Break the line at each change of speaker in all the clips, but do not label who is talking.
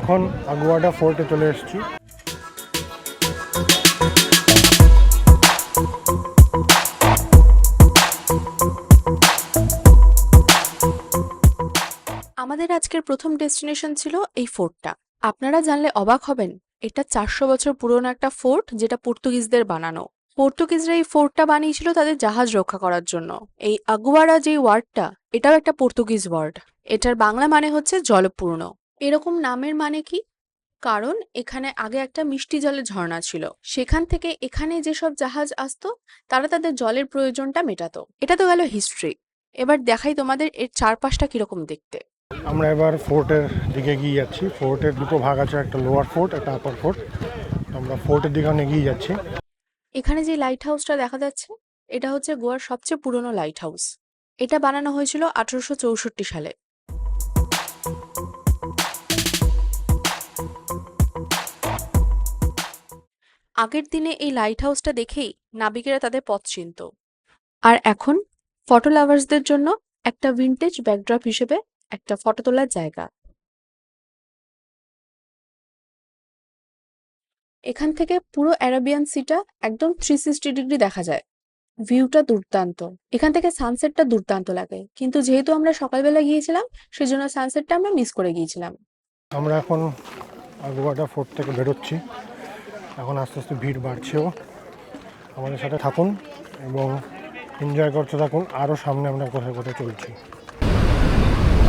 এখন আগুয়াডা ফোর্টে চলে এসেছি।
আমাদের আজকের প্রথম ডেস্টিনেশন ছিল এই ফোর্টটা। আপনারা জানলে অবাক হবেন, এটা চারশো বছর পুরনো একটা ফোর্ট যেটা পর্তুগিজদের বানানো। পর্তুগিজরা এই ফোর্টটা বানিয়েছিল তাদের জাহাজ রক্ষা করার জন্য। এই আগুয়ারা যে ওয়ার্ডটা, এটাও একটা পর্তুগিজ ওয়ার্ড। এটার বাংলা মানে হচ্ছে জলপূর্ণ এরকম নামের মানে কি? কারণ এখানে আগে একটা মিষ্টি জলের ঝর্ণা ছিল। সেখান থেকে এখানে যেসব জাহাজ আসতো তারা তাদের জলের প্রয়োজনটা মেটাতো। এটা তো গেল হিস্ট্রি। এবার দেখাই তোমাদের এর চারপাশটা কীরকম দেখতে।
আমরা এবার ফোর্টের দিকে এগিয়ে যাচ্ছি। ফোর্টের দুটো ভাগ আছে একটা লোয়ার ফোর্ট একটা আপার ফোর্ট। আমরা ফোর্টের দিকে এগিয়ে যাচ্ছি।
এখানে যে লাইট হাউসটা দেখা যাচ্ছে এটা হচ্ছে গোয়ার সবচেয়ে পুরনো লাইট হাউস। এটা বানানো হয়েছিল আঠারোশো চৌষট্টি সালে। আগের দিনে এই লাইট হাউসটা দেখেই নাবিকেরা তাদের পথ চিনত। আর এখন ফটো লাভার্সদের জন্য একটা ভিন্টেজ ব্যাকড্রপ হিসেবে একটা ফটো তোলার জায়গা। এখান থেকে পুরো অ্যারাবিয়ান সিটা একদম থ্রি সিক্সটি ডিগ্রি দেখা যায়। ভিউটা দুর্দান্ত। এখান থেকে সানসেটটা দুর্দান্ত লাগে। কিন্তু যেহেতু আমরা সকালবেলা গিয়েছিলাম, সেজন্য সানসেটটা আমরা মিস করে গিয়েছিলাম।
আমরা এখন আগুয়াডা ফোর্ট থেকে বেরোচ্ছি। এখন আস্তে আস্তে ভিড় বাড়ছেও। আমাদের সাথে থাকুন এবং এনজয় করতে থাকুন। আরও সামনে আমরা কোথায় কোথায় চলছি।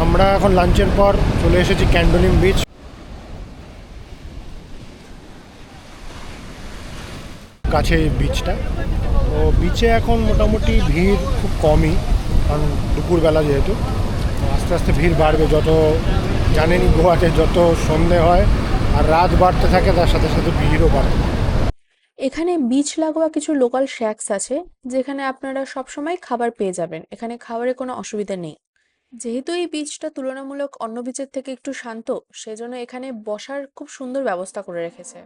আমরা এখন লাঞ্চের পর চলে এসেছি ক্যান্ডোলিম বিচ কাছে বিচটা তো বিচে এখন মোটামুটি ভিড় খুব কমই, কারণ দুপুরবেলা যেহেতু। আস্তে আস্তে ভিড় বাড়বে, যত জানেনই গোয়াতে যত সন্ধে হয় আর রাত বাড়তে থাকে, তার সাথে সাথে ভিড়ও বাড়তে
এখানে বিচ লাগোয়া কিছু লোকাল শ্যাক্স আছে, যেখানে আপনারা সবসময় খাবার পেয়ে যাবেন। এখানে খাবারের কোনো অসুবিধা নেই। যেহেতু এই বিচটা তুলনামূলক অন্য বিচের থেকে একটু শান্ত, সেজন্য এখানে বসার খুব সুন্দর ব্যবস্থা করে রেখেছে।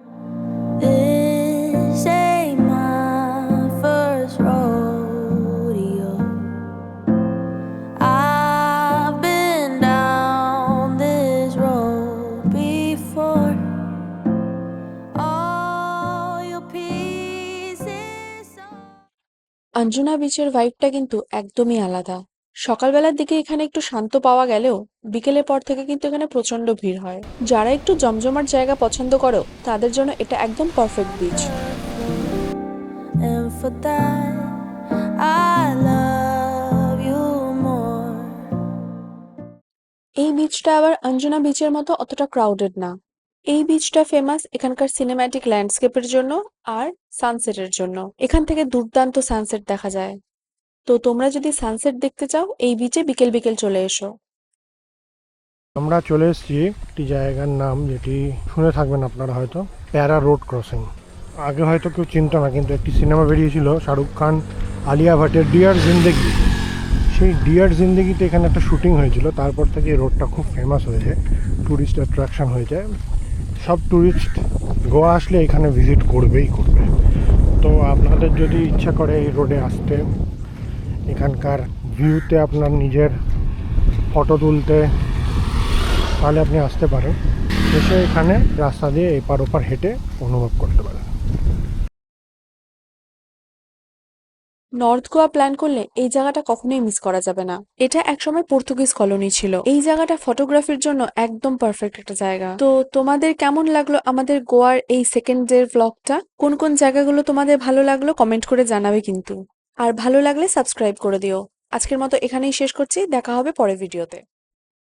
অঞ্জনা বিচের ভাইবটা কিন্তু একদমই আলাদা। সকালবেলার দিকে এখানে একটু শান্ত পাওয়া গেলেও বিকেলের পর থেকে কিন্তু এখানে প্রচণ্ড ভিড় হয়। যারা একটু জমজমাট জায়গা পছন্দ করো, তাদের জন্য এটা একদম পারফেক্ট বিচ. এই বিচটা আবার অঞ্জনা বিচের মতো অতটা ক্রাউডেড না। এই বিচটা ফেমাস এখানকার সিনেম্যাটিক ল্যান্ডস্কেপের জন্য আর সানসেটের জন্য। এখান থেকে দুর্দান্ত সানসেট দেখা যায়। তো তোমরা যদি সানসেট দেখতে চাও, এই বিচে বিকেল বিকেল চলে এসো।
আমরা চলে এসেছি একটি জায়গার নাম যেটি শুনে থাকবেন আপনারা হয়তো, প্যারা রোড ক্রসিং আগে হয়তো কেউ চিনতো না, কিন্তু একটি সিনেমা বেরিয়েছিল, শাহরুখ খান, আলিয়া ভাটের ডিয়ার জিন্দেগি সেই ডিয়ার জিন্দেগিতে এখানে একটা শুটিং হয়েছিল, তারপর থেকে এই রোডটা খুব ফেমাস হয়েছে ট্যুরিস্ট অ্যাট্রাকশন হয়েছে। সব ট্যুরিস্ট গোয়া আসলে এখানে ভিজিট করবেই করবে। তো আপনাদের যদি ইচ্ছা করে এই রোডে আসতে, এখানকার ভিউতে আপনার নিজের ফটো তুলতে, তাহলে আপনি আসতে পারেন। এসে এখানে রাস্তা দিয়ে এপার ওপার হেঁটে অনুভব করতে পারেন।
নর্থ গোয়া প্ল্যান করলে এই জায়গাটা কখনোই মিস করা যাবে না। এটা একসময় পর্তুগিজ কলোনি ছিল। এই জায়গাটা ফটোগ্রাফির জন্য একদম পারফেক্ট একটা জায়গা। তো তোমাদের কেমন লাগল আমাদের গোয়ার এই সেকেন্ড ডের ব্লগটা কোন কোন জায়গাগুলো তোমাদের ভালো লাগল কমেন্ট করে জানাবে কিন্তু। আর ভালো লাগলে সাবস্ক্রাইব করে দিও। আজকের মতো এখানেই শেষ করছি। দেখা হবে পরের ভিডিওতে